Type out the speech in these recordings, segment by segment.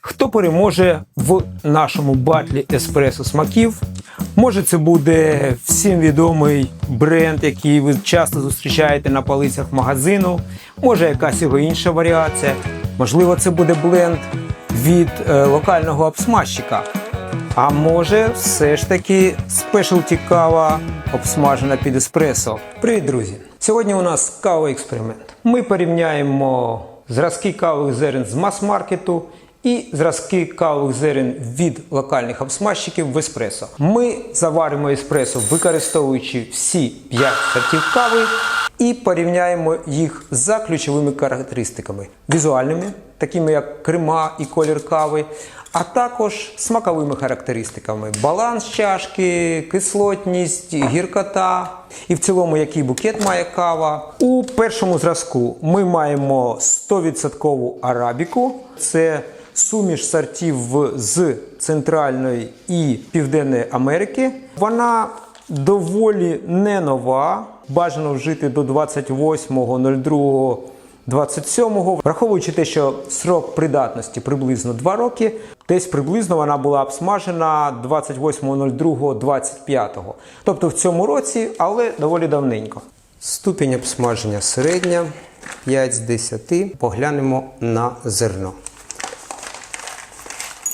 Хто переможе в нашому батлі еспресо смаків? Може, це буде всім відомий бренд, який ви часто зустрічаєте на полицях магазину, може якась його інша варіація. Можливо, це буде бленд від е, локального обсмажчика. А може, все ж таки спешалті кава обсмажена під еспресо. Привіт, друзі! Сьогодні у нас кавовий експеримент. Ми порівняємо зразки кавових зерен з мас-маркету і зразки кавових зерен від локальних обсмажчиків в еспресо. Ми заваримо еспресо, використовуючи всі 5 сортів кави, і порівняємо їх за ключовими характеристиками візуальними, такими як крема і колір кави, а також смаковими характеристиками: баланс чашки, кислотність, гіркота і в цілому, який букет має кава. У першому зразку ми маємо 100% арабіку. Це суміш сортів з Центральної і Південної Америки. Вона доволі не нова. Бажано вжити до 28.02. 27-го, враховуючи те, що срок придатності приблизно 2 роки, десь приблизно вона була обсмажена 28.02.25. Тобто в цьому році, але доволі давненько. Ступінь обсмаження середня 5 з 10. Поглянемо на зерно.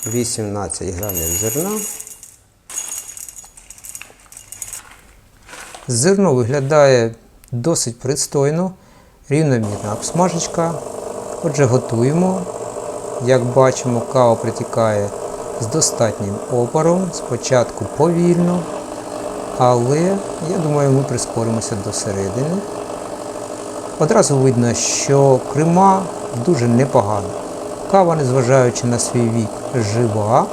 18 грамів зерна. Зерно виглядає досить пристойно, рівномірна обсмажечка. Отже, готуємо. Як бачимо, кава притікає з достатнім опаром. Спочатку повільно, але я думаю, ми прискоримося до середини. Одразу видно, що крема дуже непогана. Кава, незважаючи на свій вік, жива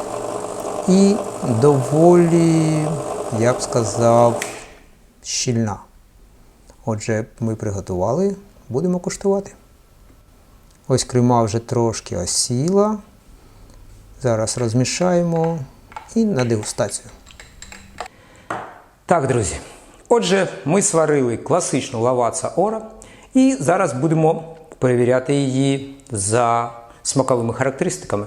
і доволі, я б сказав, щільна. Отже, ми приготували, будемо куштувати. Ось крема вже трошки осіла. Зараз розмішаємо і на дегустацію. Так, друзі. Отже, ми сварили класичну лаваца Ора і зараз будемо перевіряти її за смаковими характеристиками.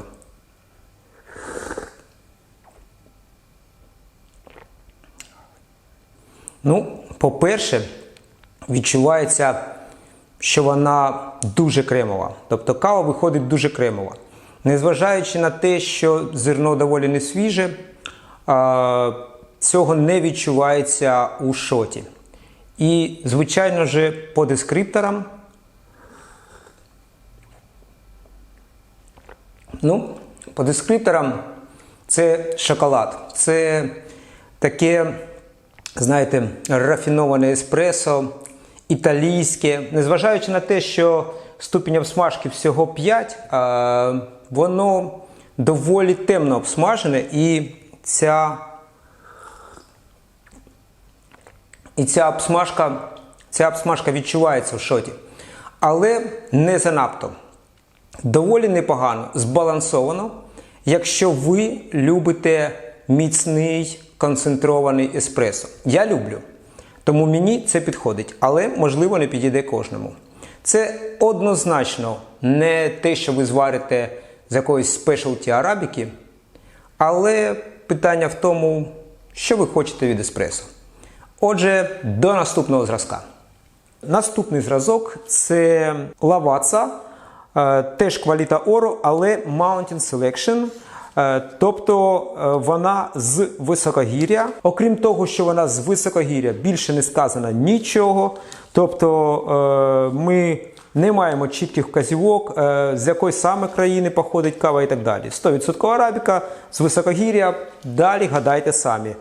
Ну, по-перше, відчувається, що вона дуже кремова. Тобто кава виходить дуже кремова. Незважаючи на те, що зерно доволі не свіже, цього не відчувається у шоті. І, звичайно ж, по дескрипторам, ну, по дескрипторам це шоколад. Це таке знаєте, рафіноване еспресо, італійське. Незважаючи на те, що ступінь обсмажки всього 5, а, воно доволі темно обсмажене і ця, і ця обсмажка, ця обсмажка відчувається в шоті. Але не занадто. Доволі непогано, збалансовано, якщо ви любите міцний концентрований еспресо. Я люблю. Тому мені це підходить, але можливо не підійде кожному. Це однозначно не те, що ви зварите з якоїсь спешалті арабіки, але питання в тому, що ви хочете від еспресо. Отже, до наступного зразка. Наступний зразок це лаваца, е, теж кваліта Оро, але Mountain Selection. Е, Тобто е, вона з високогір'я. Окрім того, що вона з високогір'я, більше не сказано нічого. Тобто е, ми не маємо чітких вказівок, з якої саме країни походить кава і так далі. 100% арабіка з високогір'я. Далі гадайте самі.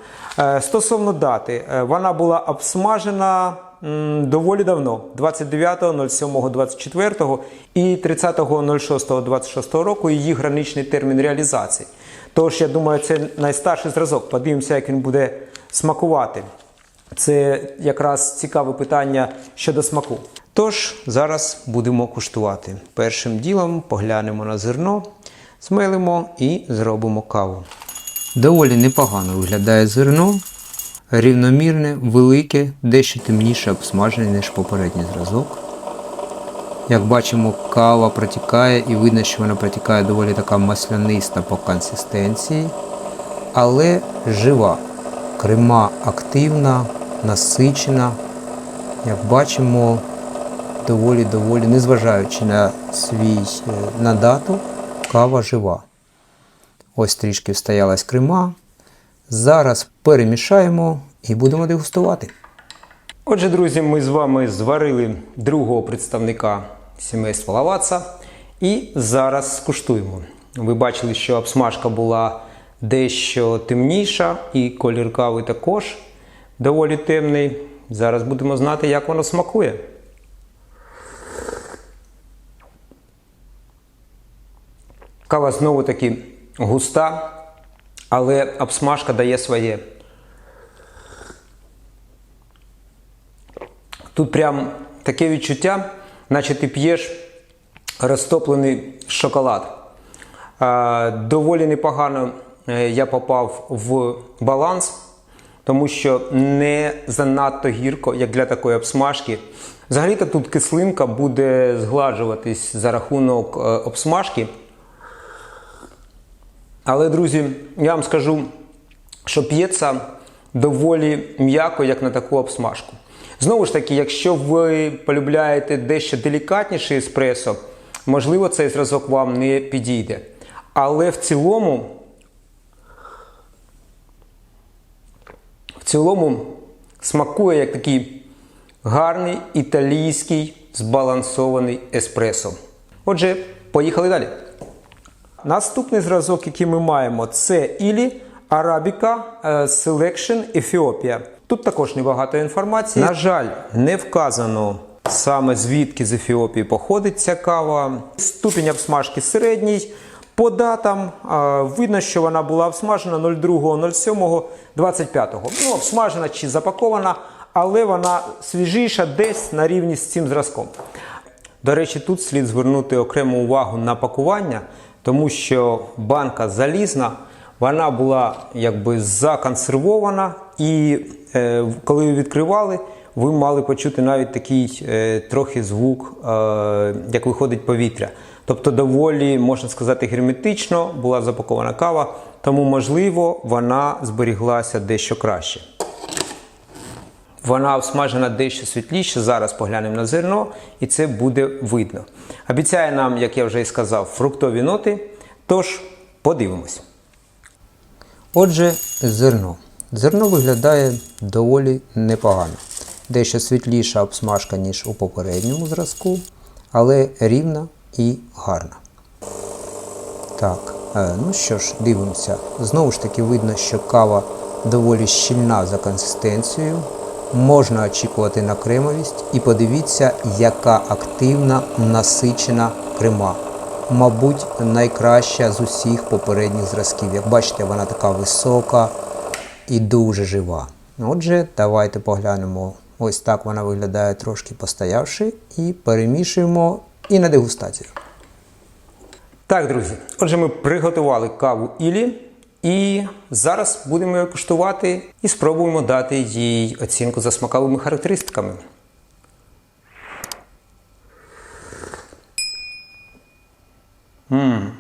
Стосовно дати, вона була обсмажена доволі давно, 29.07.24 і 30.06.26 року її граничний термін реалізації. Тож, я думаю, це найстарший зразок. Подивимося, як він буде смакувати. Це якраз цікаве питання щодо смаку. Тож, зараз будемо куштувати. Першим ділом поглянемо на зерно, змелимо і зробимо каву. Доволі непогано виглядає зерно. Рівномірне, велике, дещо темніше обсмажене, ніж попередній зразок. Як бачимо, кава протікає і видно, що вона протікає доволі така масляниста по консистенції, але жива. Крема активна, насичена. Як бачимо, доволі-доволі, незважаючи на свій е, на дату, кава жива. Ось трішки встоялась крема. Зараз перемішаємо і будемо дегустувати. Отже, друзі, ми з вами зварили другого представника сімейства Лаваца і зараз скуштуємо. Ви бачили, що обсмажка була дещо темніша, і колір кави також доволі темний. Зараз будемо знати, як воно смакує. Кава знову таки густа, але обсмажка дає своє. Тут прям таке відчуття, наче ти п'єш розтоплений шоколад. Доволі непогано е, я попав в баланс, тому що не занадто гірко, як для такої обсмажки. Взагалі-то тут кислинка буде згладжуватись за рахунок е, обсмажки. Але, друзі, я вам скажу, що п'ється доволі м'яко, як на таку обсмажку. Знову ж таки, якщо ви полюбляєте дещо делікатніше еспресо, можливо, цей зразок вам не підійде. Але в цілому, в цілому смакує як такий гарний італійський збалансований еспресо. Отже, поїхали далі. Наступний зразок, який ми маємо, це Ілі Arabica е, Selection Ethiopia. Тут також небагато інформації. На жаль, не вказано саме звідки з Ефіопії походить ця кава. Ступінь обсмажки середній. По датам е, видно, що вона була обсмажена 02.07.25. Ну, обсмажена чи запакована, але вона свіжіша десь на рівні з цим зразком. До речі, тут слід звернути окрему увагу на пакування, тому що банка залізна, вона була якби законсервована, і е, коли ви відкривали, ви мали почути навіть такий е, трохи звук, е, як виходить повітря. Тобто, доволі, можна сказати, герметично була запакована кава, тому, можливо, вона зберіглася дещо краще. Вона обсмажена дещо світліше. Зараз поглянемо на зерно, і це буде видно. Обіцяє нам, як я вже і сказав, фруктові ноти. Тож подивимось. Отже, зерно. Зерно виглядає доволі непогано. Дещо світліша обсмажка, ніж у попередньому зразку, але рівна і гарна. Так, е, ну що ж, дивимося. Знову ж таки видно, що кава доволі щільна за консистенцією. Можна очікувати на кремовість і подивіться, яка активна насичена крема. Мабуть, найкраща з усіх попередніх зразків. Як бачите, вона така висока і дуже жива. Отже, давайте поглянемо. Ось так вона виглядає трошки постоявши, і перемішуємо і на дегустацію. Так, друзі, отже, ми приготували каву Ілі. І зараз будемо її куштувати і спробуємо дати їй оцінку за смаковими характеристиками. М.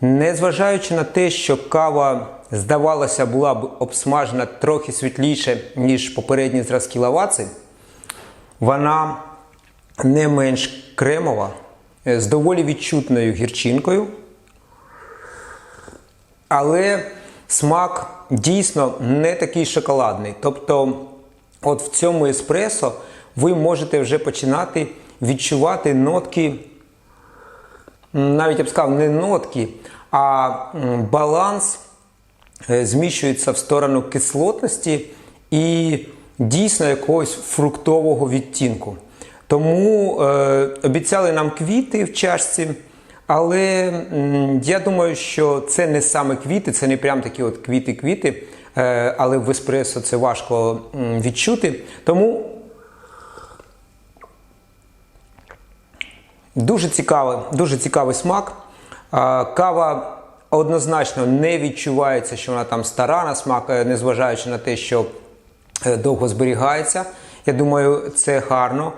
Незважаючи на те, що кава, здавалося, була б обсмажена трохи світліше, ніж попередні зразки лаваци, вона не менш кремова, е, з доволі відчутною гірчинкою. Але смак дійсно не такий шоколадний. Тобто, от в цьому еспресо ви можете вже починати відчувати нотки, навіть я б сказав, не нотки, а баланс е, зміщується в сторону кислотності і дійсно якогось фруктового відтінку. Тому е, обіцяли нам квіти в чашці. Але я думаю, що це не саме квіти, це не прям такі от квіти-квіти, е, але в еспресо це важко відчути. Тому дуже цікавий, дуже цікавий смак. Кава однозначно не відчувається, що вона там стара на смак, е, незважаючи на те, що е, довго зберігається. Я думаю, це гарно.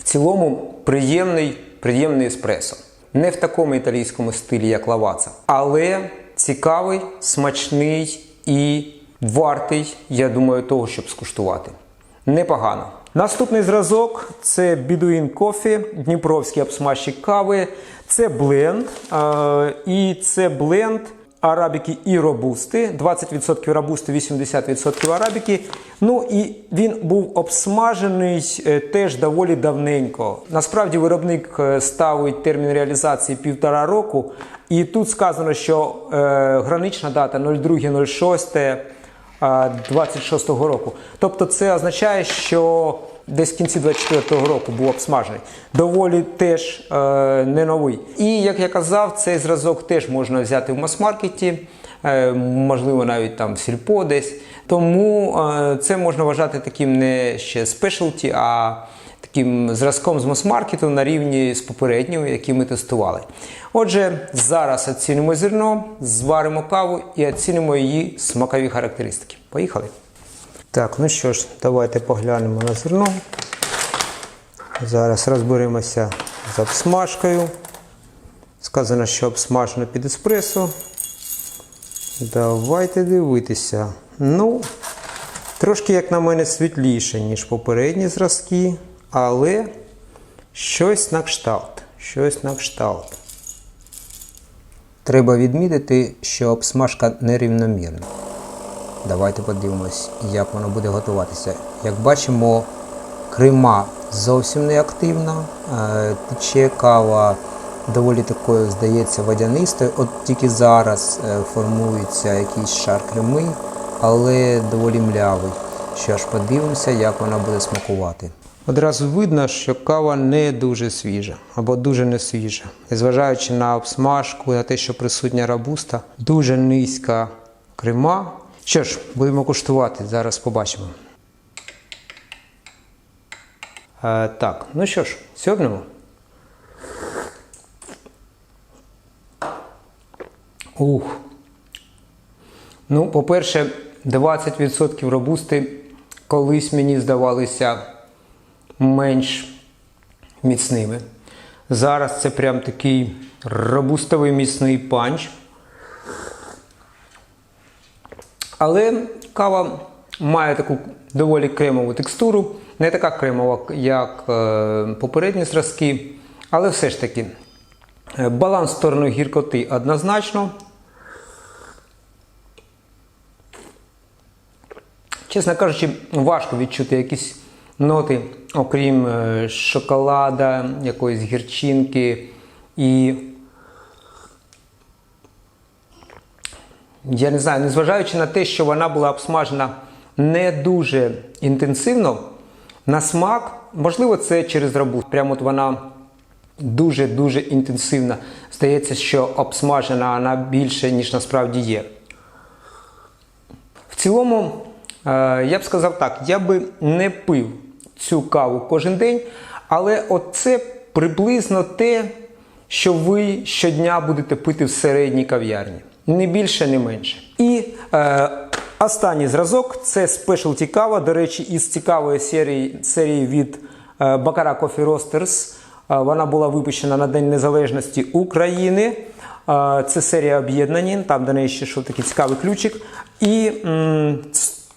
В цілому приємний, приємний еспресо. Не в такому італійському стилі, як лаваца, але цікавий, смачний і вартий, я думаю, того, щоб скуштувати. Непогано. Наступний зразок це Bedouin Coffee, Дніпровський обсмажчик кави. Це бленд. І це бленд арабіки і робусти. 20% робусти, 80% арабіки. Ну і він був обсмажений е, теж доволі давненько. Насправді виробник е, ставить термін реалізації півтора року. І тут сказано, що е, гранична дата 02.06. 26-го року. Тобто це означає, що десь в кінці 24-го року був обсмажений. Доволі теж е, не новий. І як я казав, цей зразок теж можна взяти в мас-маркеті, е, можливо, навіть там в сільпо десь. Тому е, це можна вважати таким не ще спешалті, а таким зразком з мас-маркету на рівні з попереднього, який ми тестували. Отже, зараз оцінимо зерно, зваримо каву і оцінимо її смакові характеристики. Поїхали. Так, ну що ж, давайте поглянемо на зерно. Зараз розберемося з обсмажкою. Сказано, що обсмажено під еспресо. Давайте дивитися. Ну, трошки, як на мене, світліше, ніж попередні зразки, але щось на кшталт. Щось на кшталт. Треба відмітити, що обсмажка нерівномірна. Давайте подивимось, як воно буде готуватися. Як бачимо, крима зовсім не активна, е, тече кава доволі такою, здається, водянистою. От тільки зараз е, формується якийсь шар креми, але доволі млявий. Що ж, подивимося, як вона буде смакувати. Одразу видно, що кава не дуже свіжа або дуже не свіжа. І зважаючи на обсмажку, на те, що присутня рабуста, дуже низька крема. Що ж, будемо куштувати, зараз побачимо. Е, так, ну що ж, сьобнемо. Ух. Ну, по-перше, 20% робусти колись мені здавалися менш міцними. Зараз це прям такий робустовий міцний панч. Але кава має таку доволі кремову текстуру, не така кремова, як е, попередні зразки, але все ж таки е, баланс в сторону гіркоти однозначно. Чесно кажучи, важко відчути якісь ноти, окрім е, шоколада, якоїсь гірчинки і. Я не знаю, незважаючи на те, що вона була обсмажена не дуже інтенсивно, на смак, можливо, це через рабу. Прямо от вона дуже-дуже інтенсивна. Здається, що обсмажена вона більше, ніж насправді є. В цілому, е, я б сказав так, я би не пив цю каву кожен день, але от це приблизно те, що ви щодня будете пити в середній кав'ярні. Не більше, не менше. І е, останній зразок це Specialty кава. До речі, із цікавої серії, серії від е, Baccarat Coffee Roasters. Е, вона була випущена на День Незалежності України. Е, Це серія об'єднані, там до неї ще що такий цікавий ключик. І м,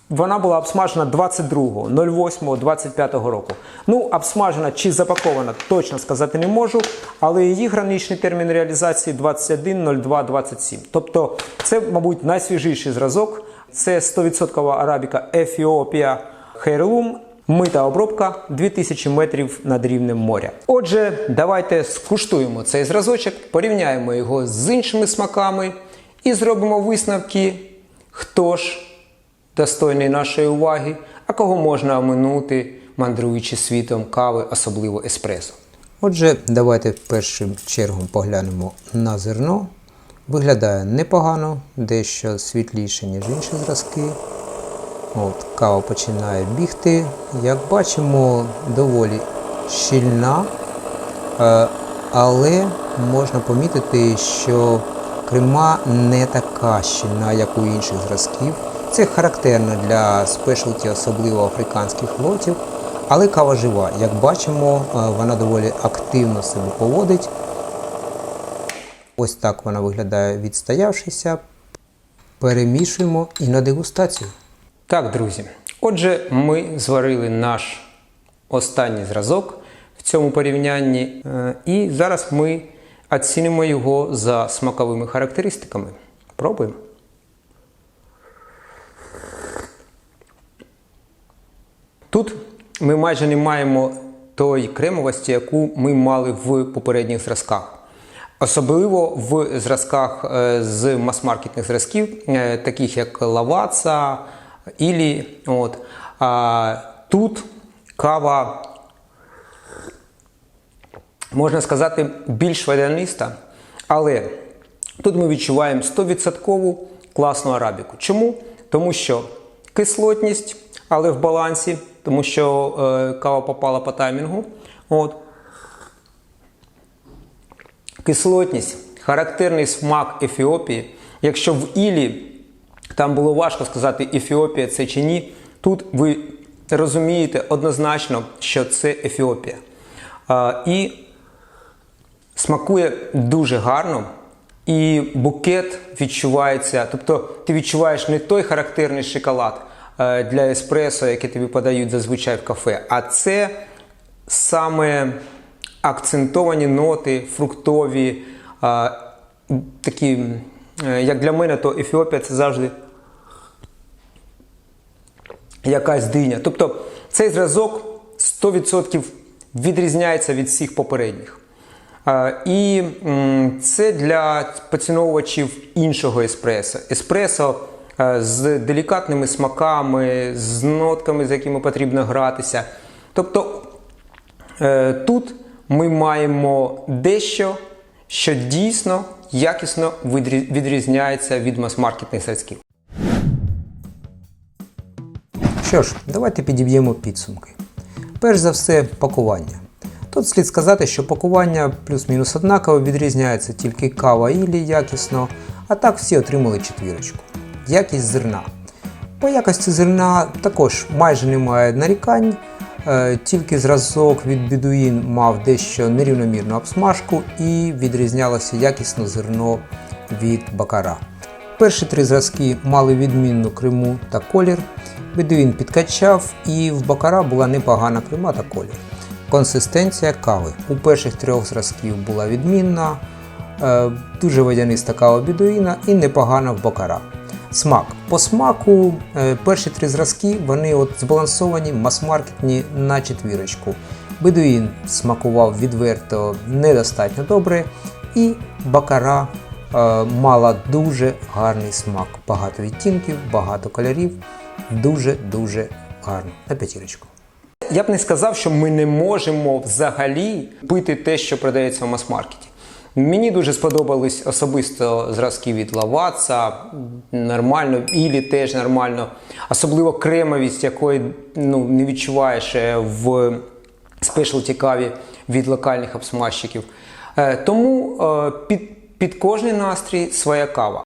вона була обсмажена 22.08.25 року. Ну, обсмажена чи запакована, точно сказати не можу, але її граничний термін реалізації 21.02.27. Тобто, це, мабуть, найсвіжіший зразок. Це 100% арабіка Ефіопія Heirloom. Мита обробка 2000 метрів над рівнем моря. Отже, давайте скуштуємо цей зразочок, порівняємо його з іншими смаками і зробимо висновки, хто ж достойний нашої уваги, а кого можна оминути, мандруючи світом кави, особливо еспресо. Отже, давайте в першу чергу поглянемо на зерно. Виглядає непогано, дещо світліше, ніж інші зразки. От, кава починає бігти. Як бачимо, доволі щільна, е, але можна помітити, що крема не така щільна, як у інших зразків. Це характерно для спешалті, особливо африканських лотів. Але кава жива. Як бачимо, е, вона доволі активно себе поводить. Ось так вона виглядає відстоявшися. Перемішуємо і на дегустацію. Так, друзі. Отже, ми зварили наш останній зразок в цьому порівнянні, е, і зараз ми оцінимо його за смаковими характеристиками. Пробуємо. Тут ми майже не маємо тої кремовості, яку ми мали в попередніх зразках. Особливо в зразках е, з мас-маркетних зразків, е, таких як Лаваца, Ілі. От. А тут кава, можна сказати, більш водяниста, але тут ми відчуваємо 100% класну арабіку. Чому? Тому що кислотність, але в балансі, тому що е, кава попала по таймінгу. От. Кислотність, характерний смак Ефіопії. Якщо в Ілі там було важко сказати, Ефіопія це чи ні, тут ви розумієте однозначно, що це Ефіопія. А, і смакує дуже гарно, і букет відчувається. Тобто ти відчуваєш не той характерний шоколад е, для еспресо, який тобі подають зазвичай в кафе, а це саме акцентовані ноти, фруктові, е, такі, е, як для мене, то Ефіопія це завжди якась диня. Тобто цей зразок 100% відрізняється від всіх попередніх. Е, І це для поціновувачів іншого еспресо. Еспресо е, з делікатними смаками, з нотками, з якими потрібно гратися. Тобто Е, Тут ми маємо дещо, що дійсно якісно відрізняється від мас-маркетних зразків. Що ж, давайте підіб'ємо підсумки. Перш за все, пакування. Тут слід сказати, що пакування плюс-мінус однаково відрізняється тільки кава Ілі якісно, а так всі отримали четвірочку. Якість зерна. По якості зерна також майже немає нарікань, е, тільки зразок від бідуїн мав дещо нерівномірну обсмажку і відрізнялося якісно зерно від бакара. Перші три зразки мали відмінну криму та колір. Бедуїн підкачав, і в бакара була непогана крима та колір. Консистенція кави у перших трьох зразків була відмінна, е, дуже водяниста кава бідуїна і непогана в бакара. Смак. По смаку е, перші три зразки вони от збалансовані, мас-маркетні на четвірочку. Бедуїн смакував відверто недостатньо добре, і бакара е, мала дуже гарний смак. Багато відтінків, багато кольорів. Дуже-дуже гарно. На п'ятірочку. Я б не сказав, що ми не можемо взагалі пити те, що продається в мас-маркеті. Мені дуже сподобались особисто зразки від Лаваца, нормально, Ілі теж нормально. Особливо кремовість, якої ну, не відчуваєш е, в спешлті каві від локальних обсмажчиків. Е, Тому е, під, під кожний настрій своя кава.